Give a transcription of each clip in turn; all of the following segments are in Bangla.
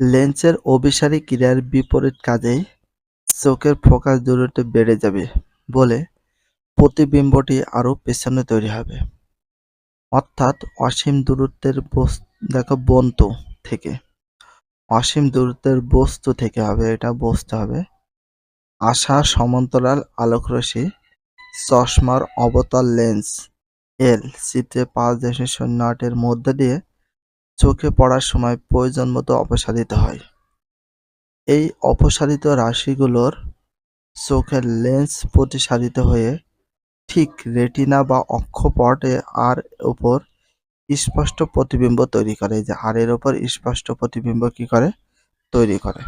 লেন্সের অভিসারী ক্রিয়ার বিপরীত কাজেই চোখের ফোকাস দূরত্ব বেড়ে যাবে বলে প্রতিবিম্বটি আরও পেছনে তৈরি হবে। অর্থাৎ অসীম দূরত্বের দেখো, বন্তু থেকে। অসীম দূরত্বের বস্তু থেকে হবে, এটা বসতে হবে। আশা সমান্তরাল আলোকরশ্মি, চশমার অবতল লেন্স, এল, চিত্রে পাঁচ দশমিক শূন্য আটের মধ্যে দিয়ে চোখে পড়ার সময় প্রয়োজন মতো অপসারিত হয়। এই অপসারিত রাশিগুলোর চোখের লেন্স প্রতিসারিত হয়ে ঠিক রেটিনা বা অক্ষপটে আর ওপর স্পষ্ট প্রতিবিম্ব তৈরি করে যে আর এর উপর স্পষ্ট প্রতিবিম্ব কি করে? তৈরি করে।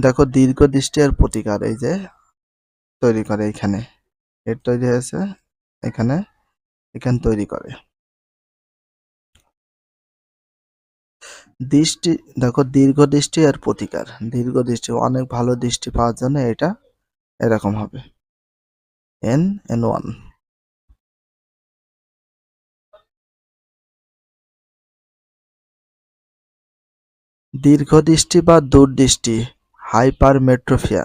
দেখো দীর্ঘ দৃষ্টি আর প্রতিকার এই যে তৈরি করে এখানে। এর তৈরি হয়েছে এখানে এখানে তৈরি করে। দৃষ্টি, দেখো দীর্ঘ দৃষ্টি আর প্রতিকার। দীর্ঘ দৃষ্টি, অনেক ভালো দৃষ্টি পাওয়ার জন্য এটা এরকম হবে। এন এন ওয়ান দীর্ঘদৃষ্টি বা দূরদৃষ্টি হাইপারমেট্রোফিয়া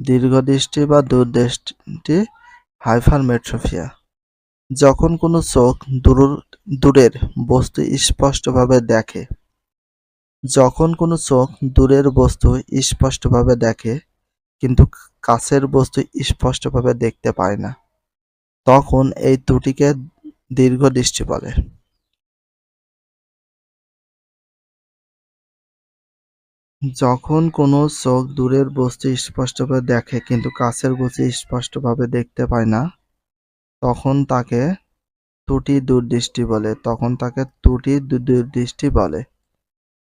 দীর্ঘদৃষ্টি বা দূরদৃষ্টি হাইপারমেট্রোফিয়া যখন কোনো চোখ দূর দূরের বস্তু স্পষ্টভাবে দেখে, যখন কোনো চোখ দূরের বস্তু স্পষ্টভাবে দেখে, কিন্তু কাছের বস্তু স্পষ্টভাবে দেখতে পায় না, তখন এই ত্রুটিকে দীর্ঘদৃষ্টি বলে। যখন কোনো চোখ দূরের বস্তু স্পষ্টভাবে দেখে, কিন্তু কাছের বস্তু স্পষ্টভাবে দেখতে পায় না তখন তাকে ত্রুটি দূরদৃষ্টি বলে, তখন তাকে ত্রুটি দূরদৃষ্টি বলে।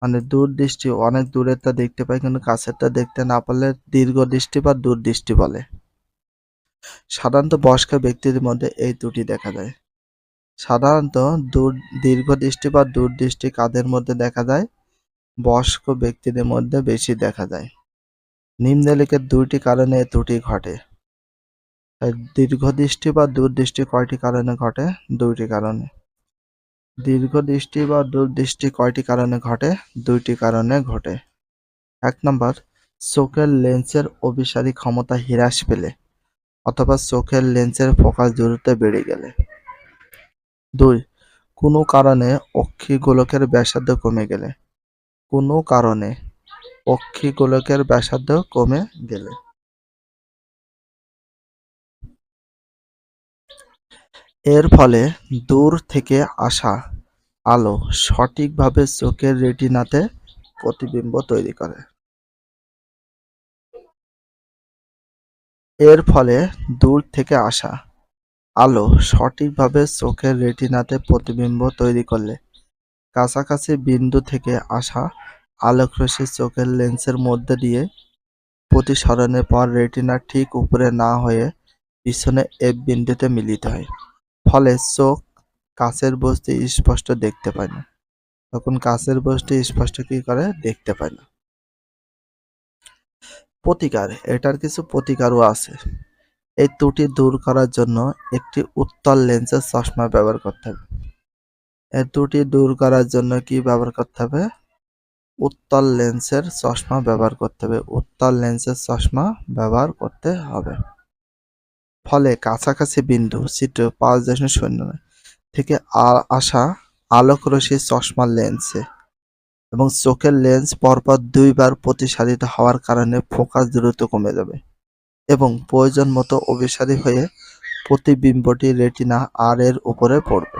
মানে দূরদৃষ্টি, অনেক দূরেরটা দেখতে পায় কিন্তু কাছেরটা দেখতে না পারলে দীর্ঘ দৃষ্টি বা দূরদৃষ্টি বলে। সাধারণত বয়স্ক ব্যক্তিদের মধ্যে এই ত্রুটি দেখা যায়। সাধারণত দূর দীর্ঘ দৃষ্টি বা দূরদৃষ্টি কাদের মধ্যে দেখা যায়? বয়স্ক ব্যক্তিদের মধ্যে বেশি দেখা যায়। নিম্নলিখিত দুইটি কারণে এ ত্রুটি ঘটে। দীর্ঘদৃষ্টি বা দূরদৃষ্টি কয়টি কারণে ঘটে? দুইটি কারণে। দীর্ঘদৃষ্টি বা দূরদৃষ্টি কয়টি কারণে ঘটে? দুইটি কারণে ঘটে। এক নম্বর, চোখের লেন্সের অভিসারী ক্ষমতা হ্রাস পেলে অথবা চোখের লেন্সের ফোকাস দূরত্ব বেড়ে গেলে। দুই, কোনো কারণে অক্ষিগোলকের ব্যাসার্ধ কমে গেলে। কোনো কারণে অক্ষিগোলকের ব্যাসার্ধ কমে গেলে। এর ফলে দূর থেকে আসা আলো সঠিকভাবে চোখের রেটিনাতে প্রতিবিম্ব তৈরি করে। এর ফলে দূর থেকে আসা আলো সঠিকভাবে চোখের রেটিনাতে প্রতিবিম্ব তৈরি করলে কাছাকাছি বিন্দু থেকে আসা আলোকরশ্মি চোখের লেন্সের মধ্যে দিয়ে প্রতিসরণের পর রেটিনা ঠিক উপরে না হয়ে পিছনে এফ বিন্দুতে মিলিত হয়। ফলে চোখ কাছের বস্তু স্পষ্ট দেখতে পায় না। তখন কাছের বস্তু স্পষ্ট কি করে? দেখতে পায় না। প্রতিকার, এটার কিছু প্রতিকারও আছে। এই ত্রুটি দূর করার জন্য একটি উত্তল লেন্সের চশমা ব্যবহার করতে হবে। এই ত্রুটি দূর করার জন্য কি ব্যবহার করতে হবে? উত্তল লেন্সের চশমা ব্যবহার করতে হবে। উত্তল লেন্সের চশমা ব্যবহার করতে হবে। ফলে কাছাকাছি বিন্দু চিত্র পাঁচ দশমিক শূন্য থেকে আসা আলোক রশ্মি চশমার লেন্সে এবং চোখের লেন্স পরপর দুইবার প্রতিসারিত হওয়ার কারণে ফোকাস দ্রুত কমে যাবে এবং প্রয়োজন মতো অভিসারী হয়ে প্রতিবিম্বটি রেটিনা আর এর উপরে পড়বে।